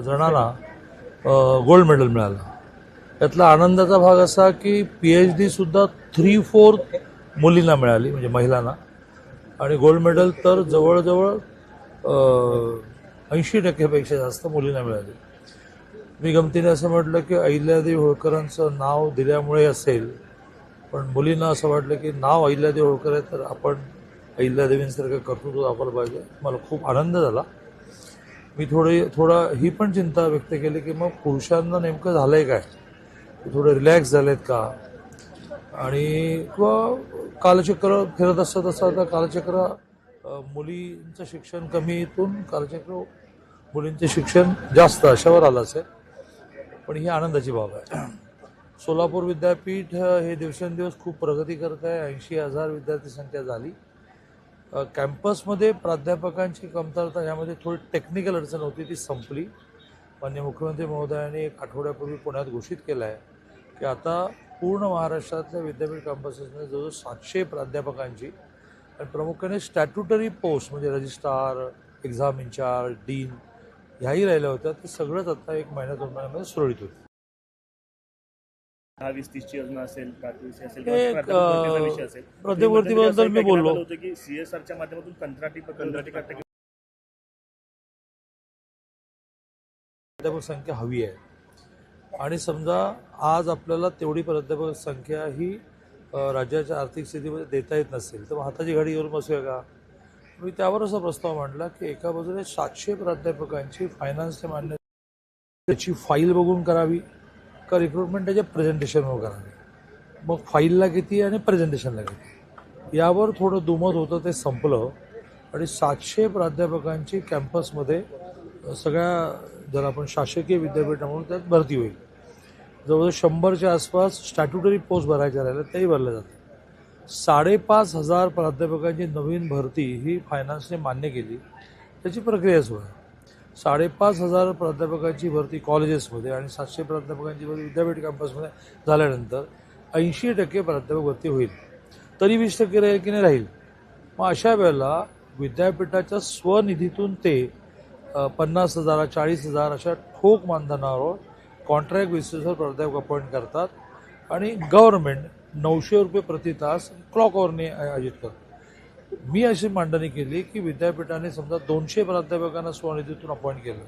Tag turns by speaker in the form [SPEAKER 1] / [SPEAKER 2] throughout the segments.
[SPEAKER 1] जणाला जणांना gold medal मिळालं. यातला आनंदाचा भाग असा की पी एच डीसुद्धा थ्री फोर्थ मुलींना मिळाली म्हणजे महिलांना. आणि गोल्ड मेडल तर जवळजवळ ऐंशी टक्क्यापेक्षा जास्त मुलींना मिळाली. मी गमतीने असं म्हटलं की अहिल्यादेवी होळकरांचं नाव दिल्यामुळे असेल पण मुलींना असं वाटलं की नाव अहिल्यादेवी होळकर आहे तर आपण अहिल्यादेवींसारखं कर्तृत्व दाखवलं पाहिजे. मला खूप आनंद झाला. मी थोडी थोडा ही पण चिंता व्यक्त केली की मग पुरुषांना नेमकं झालं आहे काय? थोडं रिलॅक्स झालेत का? आणि किंवा कालचक्र फिरत असत असं आता कालचक्र मुलींचं शिक्षण कमीतून कालचक्र मुलींचे शिक्षण जास्त अशावर आलं असेल. पण ही आनंदाची बाब आहे. सोलापूर विद्यापीठ हे दिवसेंदिवस खूप प्रगती करत आहे. ऐंशी हजार विद्यार्थी संख्या झाली. कॅम्पसमध्ये प्राध्यापकांची कमतरता यामध्ये थोडी टेक्निकल अडचण होती ती संपली. मान्य मुख्यमंत्री महोदयांनी एक आठवड्यापूर्वी पुण्यात घोषित केलं आहे की आता पूर्ण महाराष्ट्रातल्या विद्यापीठ कॅम्पसेसमध्ये जवळजवळ सातशे प्राध्यापकांची आणि प्रामुख्याने स्टॅट्युटरी पोस्ट म्हणजे रजिस्ट्रार एक्झाम इन्चार्ज डीन ह्याही राहिल्या होत्या. ते सगळंच आता एक महिन्या दोन महिन्यामध्ये सुरळीत होईल
[SPEAKER 2] दहा वीस तीसची योजना असेल प्रातिनिधिक असेल
[SPEAKER 1] एक,
[SPEAKER 2] किंवा प्राध्यापक भरतीचा विषय असेल
[SPEAKER 1] मी
[SPEAKER 2] काही
[SPEAKER 1] बोललो.
[SPEAKER 2] होतं की सीएसआरच्या माध्यमातून कंत्राटी कंत्राटी
[SPEAKER 1] प्राध्यापक संख्या हवी आहे. आणि समजा आज आपल्याला तेवढी प्राध्यापक संख्या ही अ, राज्याच्या आर्थिक स्थितीमध्ये देता येत नसेल तर मग हाताची घडी घेऊन बसूया का? मी त्यावर असा प्रस्ताव मांडला की एका बाजूने सातशे प्राध्यापकांची फायनान्सचे मान्य त्याची फाईल बघून करावी. का रिक्रुटमेंट त्याच्या प्रेझेंटेशनवर करावे मग फाईलला किती आणि प्रेझेंटेशनला किती? यावर थोडं दुमत होतं ते संपलं. आणि सातशे प्राध्यापकांची कॅम्पसमध्ये सगळ्या जर आपण शासकीय विद्यापीठ म्हणून त्यात भरती होईल. जवळजवळ शंभरच्या आसपास स्टॅट्युटरी पोस्ट भरायच्या राहिल्या तेही भरल्या जातात. साडेपाच हजार प्राध्यापकांची नवीन भरती ही फायनान्सने मान्य केली. त्याची प्रक्रिया सुरू आहे. साडेपाच हजार प्राध्यापकांची भरती कॉलेजेसमध्ये आणि सातशे प्राध्यापकांची भरती विद्यापीठ कॅम्पसमध्ये झाल्यानंतर ऐंशी टक्के प्राध्यापक भरती होईल. तरी वीस टक्के राहील की नाही राहील? मग अशा वेळेला विद्यापीठाच्या स्वनिधीतून ते पन्नास हजार चाळीस हजार अशा ठोक मानधनावर कॉन्ट्रॅक्ट बेसिसवर प्राध्यापक अपॉइंट करतात आणि गव्हर्नमेंट नऊशे रुपये प्रति तास क्लॉक आयोजित करतो मी अशी मांडणी केली की विद्यापीठाने समजा दोनशे प्राध्यापकांना स्वनिधीतून अपॉइंट केलं.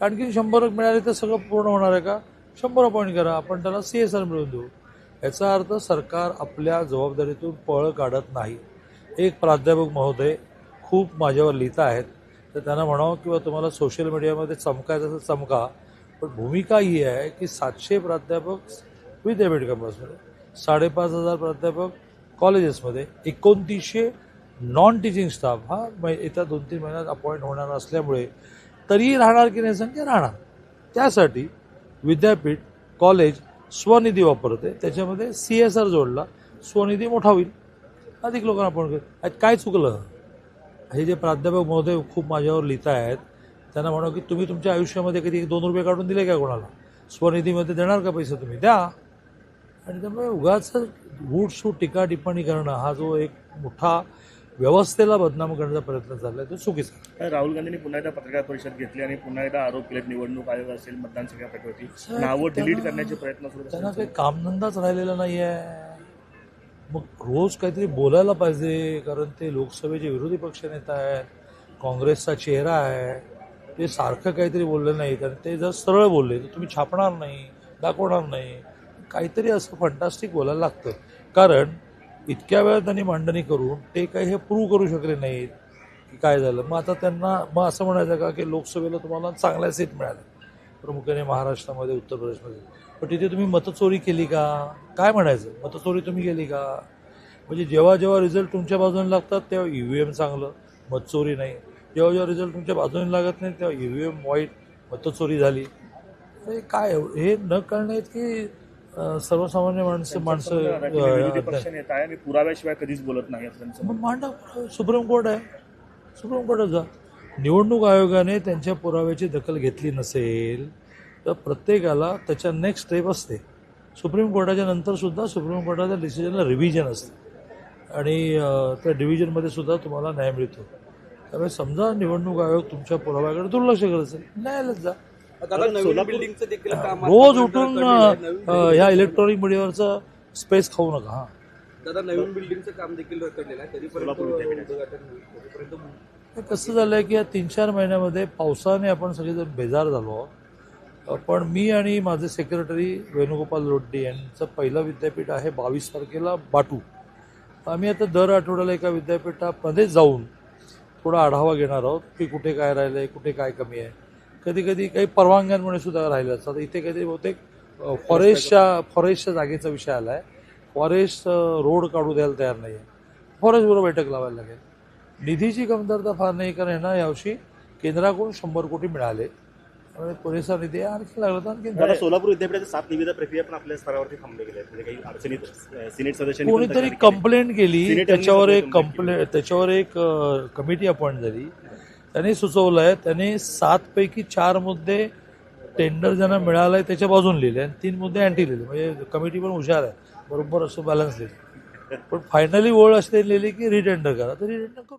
[SPEAKER 1] आणखी शंभर मिळाले तर सगळं पूर्ण होणार आहे का? शंभर अपॉइंट करा आपण त्याला सी एस आर मिळवून देऊ. याचा अर्थ सरकार आपल्या जबाबदारीतून पळ काढत नाही. एक प्राध्यापक महोदय खूप माझ्यावर लिहित आहेत. तर त्यांना म्हणावं किंवा तुम्हाला सोशल मीडियामध्ये चमकायचं असं चमका. पण भूमिका ही आहे की सातशे प्राध्यापक विद्यापीठ कॅम्पसमध्ये साडेपाच हजार प्राध्यापक कॉलेजेसमध्ये एकोणतीसशे नॉन टीचिंग स्टाफ हा मै- येत्या दोन तीन महिन्यात अपॉइंट होणार असल्यामुळे तरीही राहणार की नाही संख्या? राहणार. त्यासाठी विद्यापीठ कॉलेज स्वनिधी वापरते. त्याच्यामध्ये सी एस आर जोडला स्वनिधी मोठा होईल. अधिक लोकांना आपण करेल. काय चुकलं? हे जे प्राध्यापक महोदय खूप माझ्यावर लिहित आहेत त्यांना म्हणा की तुम्ही तुमच्या आयुष्यामध्ये कधी एक दोन रुपये काढून दिले का कोणाला? स्वनिधीमध्ये देणार का पैसे तुम्ही? द्या. आणि त्यामुळे उगाच सूट टीका टिप्पणी करणं हा जो एक मोठा व्यवस्थेला बदनाम करण्याचा प्रयत्न चालला आहे तो चुकीचा
[SPEAKER 2] राहुल गांधींनी पुन्हा एकदा पत्रकार परिषद घेतली आणि पुन्हा एकदा आरोप केलेत निवडणूक आयोग असेल मतदान संख्या प्रकृती नावं डिलीट करण्याचे प्रयत्न सुरू
[SPEAKER 1] त्यांना. काही कामधंदाच राहिलेला नाही आहे मग रोज काहीतरी बोलायला पाहिजे कारण ते लोकसभेचे विरोधी पक्ष नेता आहेत काँग्रेसचा चेहरा आहे ते सारखं काहीतरी बोलले नाहीत आणि ते जर सरळ बोलले तर तुम्ही छापणार नाही दाखवणार नाही. काहीतरी असं फंटास्टिक बोलायला लागतं. कारण इतक्या वेळा त्यांनी मांडणी करून ते काही हे प्रूव्ह करू शकले नाहीत की काय झालं. मग आता त्यांना मग असं म्हणायचं का की लोकसभेला तुम्हाला चांगल्या सीट मिळाल्या. प्रमुख्याने महाराष्ट्रामध्ये उत्तर प्रदेशमध्ये पण तिथे तुम्ही मतचोरी केली का? काय म्हणायचं? मतचोरी तुम्ही केली का? म्हणजे जेव्हा जेव्हा रिझल्ट तुमच्या बाजूने लागतात तेव्हा ई व्ही एम चांगलं मतचोरी नाही. जेव्हा जेव्हा रिझल्ट तुमच्या बाजूने लागत नाही तेव्हा ई व्ही एम वाईट मतचोरी झाली. हे काय हे न करण्यात की सर्वसामान्य माणसं माणसं
[SPEAKER 2] आहे. मी पुराव्याशिवाय कधीच बोलत नाही
[SPEAKER 1] मग मांडा सुप्रीम कोर्ट आहे. सुप्रीम कोर्टात जा. निवडणूक आयोगाने त्यांच्या पुराव्याची दखल घेतली नसेल तर प्रत्येकाला त्याच्या नेक्स्ट स्टेप असते. सुप्रीम कोर्टाच्या नंतर सुद्धा सुप्रीम कोर्टाच्या डिसिजनला रिव्हिजन असते. आणि त्या डिव्हिजनमध्ये सुद्धा तुम्हाला न्याय मिळतो. त्यामुळे समजा निवडणूक आयोग तुमच्या पुराव्याकडे दुर्लक्ष करत असेल न्यायालयात जा.
[SPEAKER 3] दादा नवीन बिल्डिंगचं देखील काम
[SPEAKER 1] रोज उठून ह्या इलेक्ट्रॉनिक मीडियावरचं स्पेस खाऊ नका हा.
[SPEAKER 3] दादा नवीन बिल्डिंगचं काम देखील रखडलेलं आहे तरीपर्यंत
[SPEAKER 1] कसं झालंय की या तीन चार महिन्यामध्ये पावसाने आपण सगळेजण बेजार झालो पण मी आणि माझे सेक्रेटरी वेणुगोपाल रोड्डी यांचं पहिलं विद्यापीठ आहे बावीस तारखेला बाटू. आम्ही आता दर आठवड्याला एका विद्यापीठामध्ये जाऊन थोडा आढावा घेणार आहोत की कुठे काय राहिलं आहे कुठे काय कमी आहे. कधी कधी काही परवानग्यांमुळे सुद्धा राहिलं असतं. आता इथे कधी बहुतेक फॉरेस्टच्या फॉरेस्टच्या जागेचा विषय आला आहे फॉरेस्ट रोड काढू द्यायला तयार नाही आहे फॉरेस्टबरोबर बैठक लावायला लागेल. निधीची कमतरता फार नाही कारण ह्यांना यावर्षी केंद्राकडून शंभर कोटी मिळाले. त्यामुळे पुरेसा निधी आहे. आणखी लागलं तर आणखी
[SPEAKER 4] सोलापूर विद्यापीठाच्या सात निविदा प्रक्रिया पण आपल्या स्तरावरती थांबले गेले म्हणजे काही अडचणीत सिनेट सदस्यांनी पण
[SPEAKER 1] कोणीतरी. कंप्लेंट केली. त्याच्यावर एक कंप्लेंट त्याच्यावर एक कमिटी अपॉइंट झाली. त्यांनी सुचवलं आहे त्यांनी सातपैकी चार मुद्दे टेंडर ज्यांना मिळालं आहे त्याच्या बाजून लिहिले आणि तीन मुद्दे अँटी लिहिले. म्हणजे कमिटी पण हुशार आहे. बरोबर असं बॅलन्स लिहिलं. पण फायनली ओळ अशी लिहिली की रिटेंडर करा. तर रिटेंडर करू.